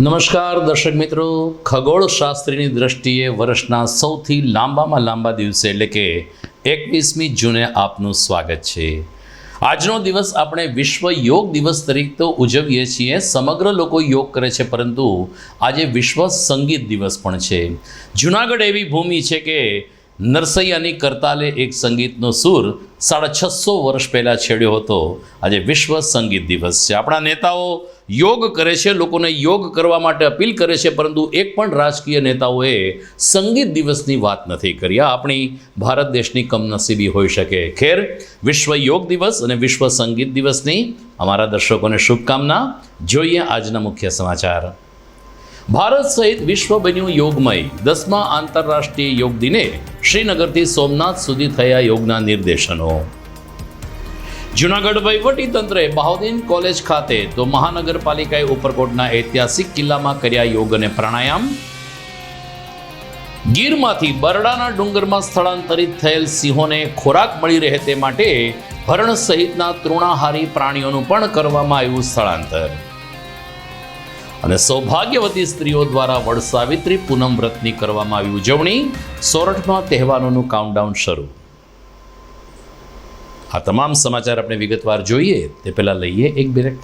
નમસ્કાર દર્શક મિત્રો. ખગોળશાસ્ત્રીની દ્રષ્ટિએ વર્ષના સૌથી લાંબામાં લાંબા દિવસે એટલે કે એકવીસમી જૂને આપનું સ્વાગત છે. આજનો દિવસ આપણે વિશ્વ યોગ દિવસ તરીકે તો ઉજવીએ છીએ. સમગ્ર લોકો યોગ કરે છે, પરંતુ આજે વિશ્વ સંગીત દિવસ પણ છે. જુનાગઢ એવી ભૂમિ છે કે નરસૈયાની કરતાલે એક સંગીતનો સૂર સાડા છસો વર્ષ પહેલાં છેડ્યો હતો. આજે વિશ્વ સંગીત દિવસ છે. આપણા નેતાઓ યોગ કરે છે, લોકોને યોગ કરવા માટે અપીલ કરે છે, પરંતુ એક પણ રાજકીય નેતાઓએ સંગીત દિવસની વાત નથી કરી. આ આપણી ભારત દેશની કમનસીબી હોઈ શકે. ખેર, વિશ્વ યોગ દિવસ અને વિશ્વ સંગીત દિવસની અમારા દર્શકોને શુભકામના. જોઈએ આજના મુખ્ય સમાચાર. ભારત સહિત વિશ્વ બન્યું યોગમય. દસમા આંતરરાષ્ટ્રીય યોગ દિને શ્રીનગરથી સોમનાથ સુધી થયા યોગના નિર્દેશનો. જુનાગઢ વહીવટી તંત્રે બહાઉદ્દીન કોલેજ ખાતે તો મહાનગરપાલિકાએ ઉપરકોટના ઐતિહાસિક કિલ્લામાં કર્યા યોગ અને પ્રાણાયામ. ગીરમાંથી બરડાના ડુંગરમાં સ્થળાંતરિત થયેલ સિંહોને ખોરાક મળી રહે તે માટે હરણ સહિતના તૃણાહારી પ્રાણીઓનું પણ કરવામાં આવ્યું સ્થળાંતર. અને સૌભાગ્યવતી સ્ત્રીઓ દ્વારા વડ સાવિત્રી પૂનમ વ્રતની કરવામાં આવી ઉજવણી સોરઠમાં તહેવારોનું કાઉન્ટડાઉન શરૂ. આ તમામ સમાચાર આપણે વિગતવાર જોઈએ, તે પહેલાં લઈએ એક બ્રેક